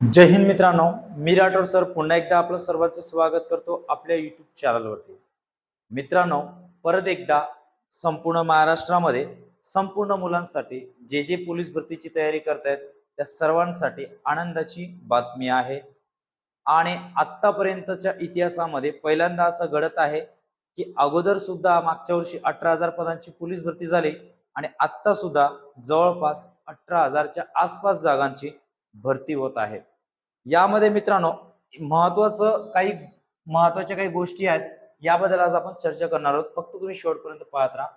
जय हिंद मित्रांनो मी राठोड सर. पुन्हा एकदा आपलं सर्वांचं स्वागत करतो आपल्या युट्यूब चॅनलवरती मित्रांनो परत एकदा संपूर्ण महाराष्ट्रामध्ये संपूर्ण मुलांसाठी जे जे पोलीस भरतीची तयारी करतायत त्या सर्वांसाठी आनंदाची बातमी आहे. आणि आत्तापर्यंतच्या इतिहासामध्ये पहिल्यांदा असं घडत आहे की अगोदर सुद्धा मागच्या वर्षी अठरा हजार पदांची पोलीस भरती झाली आणि आत्ता सुद्धा जवळपास अठरा हजारच्या आसपास जागांची भरती होत आहे. यामध्ये मित्रांनो महत्वाचं काही महत्त्वाच्या काही गोष्टी आहेत याबद्दल आज आपण चर्चा करणार आहोत. फक्त तुम्ही शेवटपर्यंत पाहत राहा.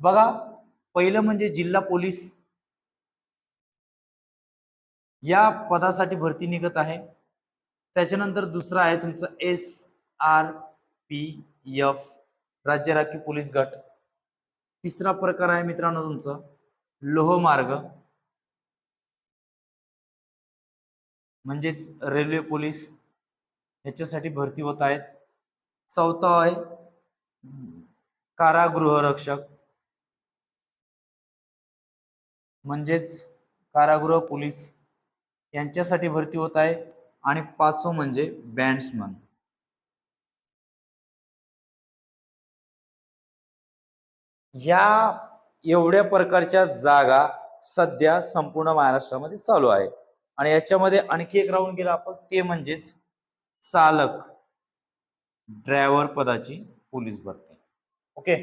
बघा पहिलं म्हणजे जिल्हा पोलीस. या पदासाठी भरती निघत आहे. त्याच्यानंतर दुसरं आहे तुमचं एस आर पी एफ राज्य राखीव पोलीस गट. तिसरा प्रकार आहे मित्रांनो तुमचं लोहमार्ग. म्हणजेच रेल्वे पोलीस याच्यासाठी भरती होत आहेत. चौथा आहे कारागृह रक्षक. म्हणजेच कारागृह पोलीस यांच्यासाठी भरती होत आहे आणि पाचवं म्हणजे बँड्समन या एवढ्या प्रकारच्या जागा सध्या संपूर्ण महाराष्ट्रामध्ये चालू आहे आणि याच्यामध्ये आणखी एक राहून गेला आपण ते म्हणजेच चालक ड्रायव्हर पदाची पोलीस भरती. ओके?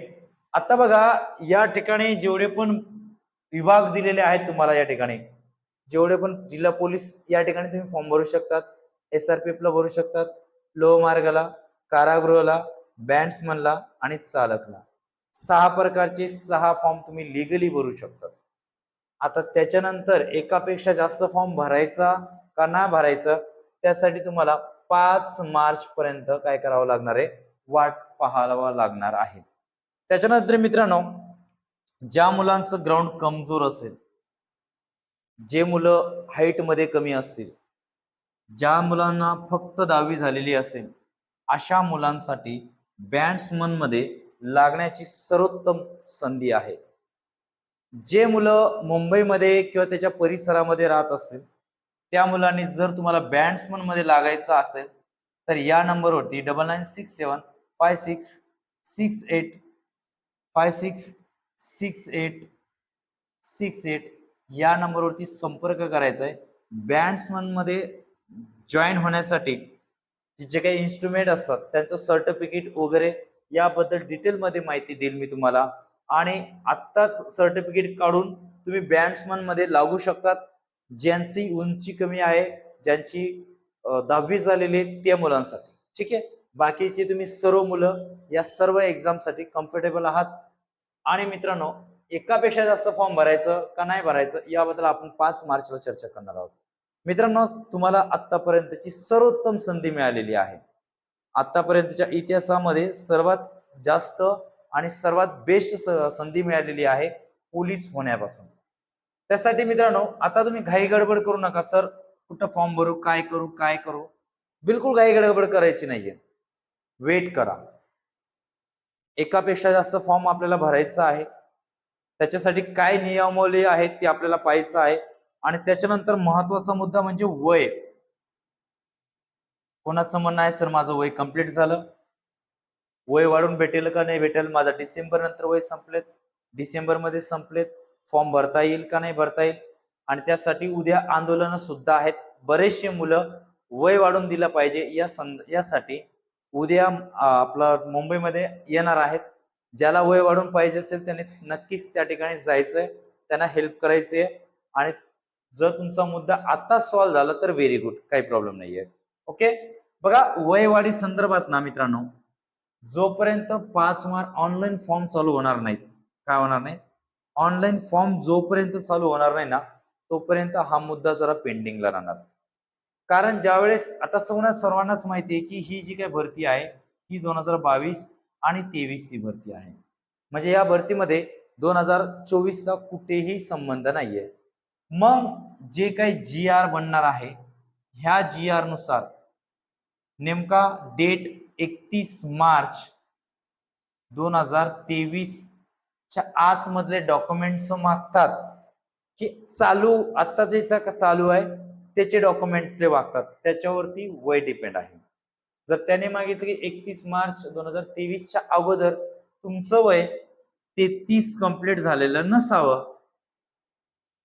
आता बघा या ठिकाणी जेवढे पण विभाग दिलेले आहेत तुम्हाला या ठिकाणी जेवढे पण जिल्हा पोलीस या ठिकाणी तुम्ही फॉर्म भरू शकतात एस आर पी एफला भरू शकतात लोहमार्गाला कारागृहाला बँड्समनला आणि चालकला. सहा प्रकारचे सहा फॉर्म तुम्ही लिगली भरू शकता आता त्याच्यानंतर एकापेक्षा जास्त फॉर्म भरायचा का नाही भरायचं त्यासाठी तुम्हाला पाच मार्च पर्यंत काय करावं लागणार आहे? वाट पाहावा लागणार आहे. त्याच्यानंतर मित्रांनो ज्या मुलांचं ग्राउंड कमजोर असेल जे मुलं हाईटमध्ये कमी असतील ज्या मुलांना फक्त दहावी झालेली असेल अशा मुलांसाठी बँड्समनमध्ये लागण्याची सर्वोत्तम संधी आहे. जे मुलं मुंबईमध्ये किंवा त्याच्या परिसरामध्ये राहत असतील त्या मुलांनी जर तुम्हाला बँड्समनमध्ये लागायचं असेल तर या नंबरवरती double nine six seven five six six eight five six six eight six eight या नंबरवरती संपर्क करायचा आहे बँड्समनमध्ये जॉईन होण्यासाठी जे काही इन्स्ट्रुमेंट असतात त्यांचं सर्टिफिकेट वगैरे याबद्दल डिटेलमध्ये माहिती देईल मी तुम्हाला. आणि आत्ताच सर्टिफिकेट काढून तुम्ही बँड्समनमध्ये लागू शकतात. ज्यांची उंची कमी आहे ज्यांची दहावी झालेली त्या मुलांसाठी. ठीक आहे? बाकीचे तुम्ही सर्व मुलं या सर्व एक्झामसाठी कम्फर्टेबल आहात. आणि मित्रांनो एकापेक्षा जास्त फॉर्म भरायचं का नाही भरायचं याबद्दल आपण पाच मार्चला चर्चा करणार आहोत. मित्रांनो तुम्हाला आतापर्यंतची सर्वोत्तम संधी मिळालेली आहे. आतापर्यंतच्या इतिहासामध्ये सर्वात जास्त आणि सर्वात बेस्ट संधी मिळालेली आहे पोलीस होण्यापासून. त्यासाठी मित्रांनो आता तुम्ही घाई गडबड करू नका सर. कुठं फॉर्म भरू काय करू काय करू? बिलकुल घाई गडबड करायची नाहीये. वेट करा. एकापेक्षा जास्त फॉर्म आपल्याला भरायचा आहे. त्याच्यासाठी काय नियमावली आहेत ते आपल्याला पाहायचं आहे. आणि त्याच्यानंतर महत्त्वाचा मुद्दा म्हणजे वय. कोणाचं म्हणणं आहे सर माझं वय कंप्लीट झालं. वय वाढून भेटेल का नाही भेटेल माझा डिसेंबर नंतर वय संपलेत. डिसेंबरमध्ये संपलेत. फॉर्म भरता येईल का नाही भरता येईल. आणि त्यासाठी उद्या आंदोलन सुद्धा आहेत. बरेचसे मुलं वय वाढून दिलं पाहिजे या संद यासाठी उद्या आपला मुंबईमध्ये येणार आहेत. ज्याला वय वाढून पाहिजे असेल त्याने नक्कीच त्या ठिकाणी जायचंय. त्यांना हेल्प करायचे आणि जर तुमचा मुद्दा आता सॉल्व्ह झाला तर व्हेरी गुड काही प्रॉब्लेम नाहीये. ओके बघा वयवाढी संदर्भात ना मित्रांनो जोपर्यंत पाच मार्क ऑनलाईन फॉर्म चालू होणार नाहीत काय होणार नाही ऑनलाईन फॉर्म जोपर्यंत चालू होणार नाही ना तोपर्यंत हा मुद्दा जरा पेंडिंगला राहणार. कारण ज्यावेळेस आता सगळ्या सर्वांनाच माहिती आहे की ही जी काही भरती आहे ही दोन हजार बावीस आणि तेवीस ची भरती आहे. म्हणजे या भरतीमध्ये दोन हजार चोवीसचा कुठेही संबंध नाहीये. मग जे काही जी आर बनणार आहे ह्या जी आरनुसार नेमका डेट एकतीस मार्च दोन हजार तेवीस च्या आतमधले डॉक्युमेंट्स मागतात की चालू आत्ता जे चालू आहे त्याचे डॉक्युमेंट ते मागतात. त्याच्यावरती वय डिपेंड आहे. जर त्याने मागितलं की एकतीस मार्च दोन हजार तेवीसच्या अगोदर तुमचं वय तेहतीस कंप्लीट झालेलं नसावं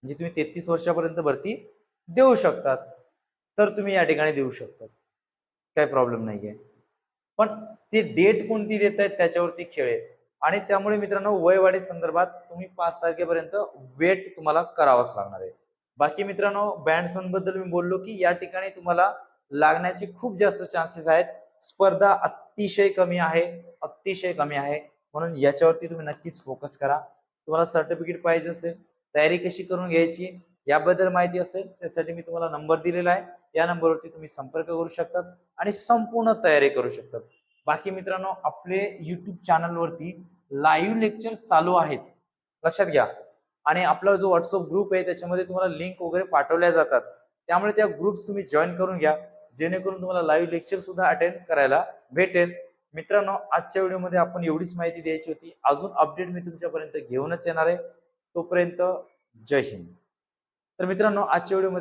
म्हणजे तुम्ही तेहतीस वर्षापर्यंत भरती देऊ शकतात तर तुम्ही या ठिकाणी देऊ शकतात. काही प्रॉब्लेम नाही आहे पण ते डेट कोणती देत आहेत त्याच्यावरती खेळ आहे. आणि त्यामुळे मित्रांनो वयवाढी संदर्भात तुम्ही पाच तारखेपर्यंत वेट तुम्हाला करावंच लागणार आहे. बाकी मित्रांनो बँड्समनबद्दल मी बोललो की या ठिकाणी तुम्हाला लागण्याचे खूप जास्त चान्सेस आहेत. स्पर्धा अतिशय कमी आहे अतिशय कमी आहे. म्हणून याच्यावरती तुम्ही नक्कीच फोकस करा. तुम्हाला सर्टिफिकेट पाहिजे असेल तयारी कशी करून घ्यायची याबद्दल माहिती असेल त्यासाठी मी तुम्हाला नंबर दिलेला आहे. या नंबरवरती तुम्ही संपर्क करू शकतात आणि संपूर्ण तयारी करू शकतात. बाकी मित्रांनो आपले युट्यूब चॅनलवरती लाईव्ह लेक्चर चालू आहेत. लक्षात घ्या. आणि आपला जो व्हॉट्सअप ग्रुप आहे त्याच्यामध्ये तुम्हाला लिंक वगैरे पाठवल्या जातात. त्यामुळे त्या ग्रुप्स तुम्ही जॉईन करून घ्या. जेणेकरून तुम्हाला लाईव्ह लेक्चर सुद्धा अटेंड करायला भेटेल. मित्रांनो आजच्या व्हिडिओमध्ये आपण एवढीच माहिती द्यायची होती. अजून अपडेट मी तुमच्यापर्यंत घेऊनच येणार आहे. तोपर्यंत जय हिंद. तर मित्रांनो आजच्या व्हिडिओमध्ये